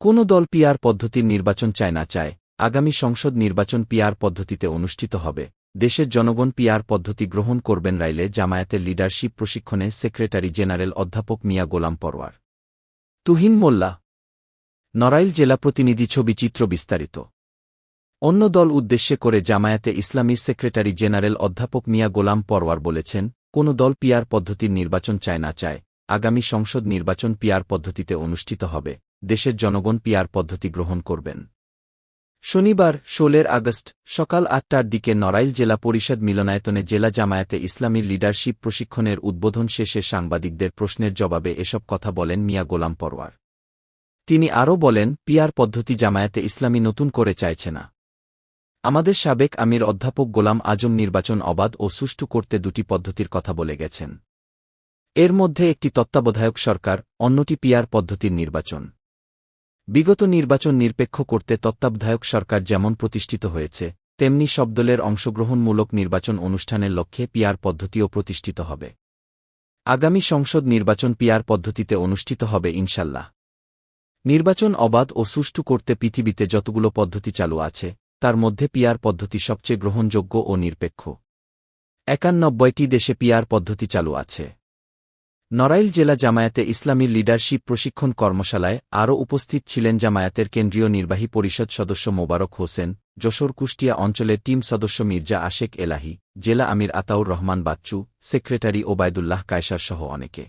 কোনো দল পিয়ার পদ্ধতির নির্বাচন চায় না চায়, আগামী সংসদ নির্বাচন পিয়ার পদ্ধতিতে অনুষ্ঠিত হবে, দেশের জনগণ পিয়ার পদ্ধতি গ্রহণ করবেন রাইলে জামায়াতের লিডারশিপ প্রশিক্ষণে সেক্রেটারি জেনারেল অধ্যাপক মিয়া গোলাম পরওয়ার। তুহিন মোল্লা। নড়াইল জেলা প্রতিনিধি ছবি চিত্র বিস্তারিত। অন্য দল উদ্দেশ্যে করে জামায়াতে ইসলামীর সেক্রেটারি জেনারেল অধ্যাপক মিয়া গোলাম পরওয়ার বলেছেন, কোন দল পিয়ার পদ্ধতির নির্বাচন চায় না চায়, আগামী সংসদ নির্বাচন পিয়ার পদ্ধতিতে অনুষ্ঠিত হবে দেশের জনগণ পিয়ার পদ্ধতি গ্রহণ করবেন। শনিবার, ষোলের আগস্ট, সকাল আটটার দিকে নড়াইল জেলা পরিষদ মিলনায়তনে জেলা জামায়াতে ইসলামীর লিডারশিপ প্রশিক্ষণের উদ্বোধন শেষে সাংবাদিকদের প্রশ্নের জবাবে এসব কথা বলেন মিয়া গোলাম পরওয়ার তিনি আরও বলেন পিয়ার পদ্ধতি জামায়াতে ইসলামী নতুন করে চাইছে না। আমাদের সাবেক আমির অধ্যাপক গোলাম আজম নির্বাচন অবাধ ও সুষ্ঠু করতে দুটি পদ্ধতির কথা বলে গেছেন। এর মধ্যে একটি তত্ত্বাবধায়ক সরকার, অন্যটি পিয়ার পদ্ধতির নির্বাচন। বিগত নির্বাচন নিরপেক্ষ করতে তত্ত্বাবধায়ক সরকার যেমন প্রতিষ্ঠিত হয়েছে, তেমনি সব দলের অংশগ্রহণমূলক নির্বাচন অনুষ্ঠানের লক্ষ্যে পিয়ার পদ্ধতিও প্রতিষ্ঠিত হবে। আগামী সংসদ নির্বাচন পিয়ার পদ্ধতিতে অনুষ্ঠিত হবে ইনশাল্লাহ। নির্বাচন অবাধ ও সুষ্ঠু করতে পৃথিবীতে যতগুলো পদ্ধতি চালু আছে, তার মধ্যে পিয়ার পদ্ধতি সবচেয়ে গ্রহণযোগ্য ও নিরপেক্ষ। একানব্বইটি দেশে পিয়ার পদ্ধতি চালু আছে। নড়াইল জেলা জামায়াতে ইসলামীর লিডারশিপ প্রশিক্ষণ কর্মশালায় আরও উপস্থিত ছিলেন জামায়াতের কেন্দ্রীয় নির্বাহী পরিষদ সদস্য মোবারক হোসেন, যশোর কুষ্টিয়া অঞ্চলের টিম সদস্য মির্জা আশেক এলাহি, জেলা আমির আতাউর রহমান বাচ্চু, সেক্রেটারি ওবায়দুল্লাহ কায়সার সহ অনেকে।